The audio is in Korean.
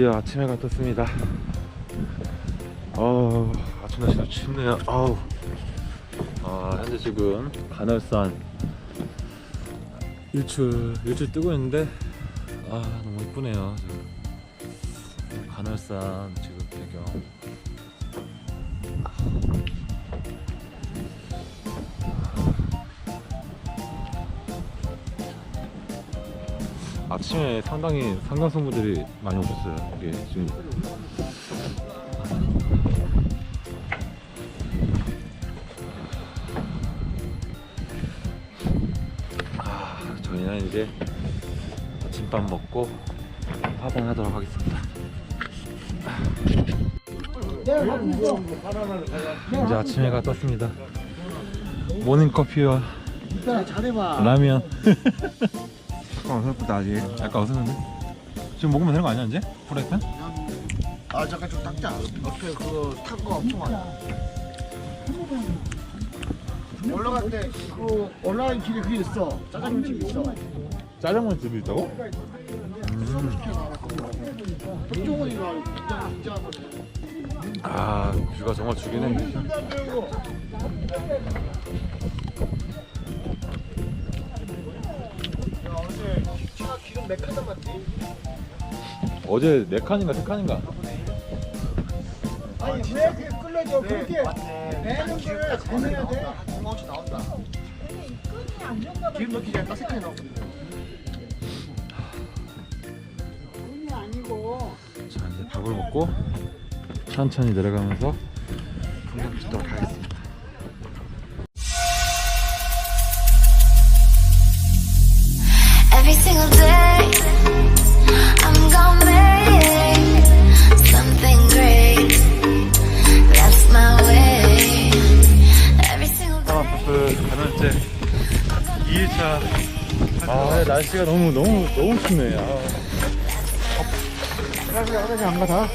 드디어 아침 해가 떴습니다. 어, 아침 날씨도 춥네요. 아우. 아, 현재 지금 간월산 일출 일출 뜨고 있는데 아 너무 이쁘네요. 간월산 지금 배경. 아침에 상당히 상강성분들이 많이 오셨어요. 이게 지금 아, 저희는 이제 아침밥 먹고 화방하도록 하겠습니다. 이제 아침 해가 떴습니다. 모닝 커피와. 라면. 잠깐 어설프다 아직 약간 어색한데? 지금 먹으면 되는 거 아니야 이제? 프라이팬? 아 잠깐 좀 닦자. 옆에 그거 탄거 엄청 많아. 올라갈 때그 올라가는 길에 그게 있어. 짜장면 집 있어. 짜장면 집이 있다고? 백종원이 가 진짜 진짜 아 뷰가 정말 죽이네 차 기름 몇칸 남았지? 어제 네 칸인가 세 칸인가 아니 왜 그게 끌려져? 그렇게 내는 거를 잘 내야 돼. 공원치 나온다. 기름 넣기 전에 딱세 칸이 나오거든. 자 이제 밥을 먹고 천천히 내려가면서 풍경 찍도록 하겠습니다 Every single day, 파라버스 가면제 2일차 아 날씨가 너무 너무 너무 춥네 아. 화장실 안 가다.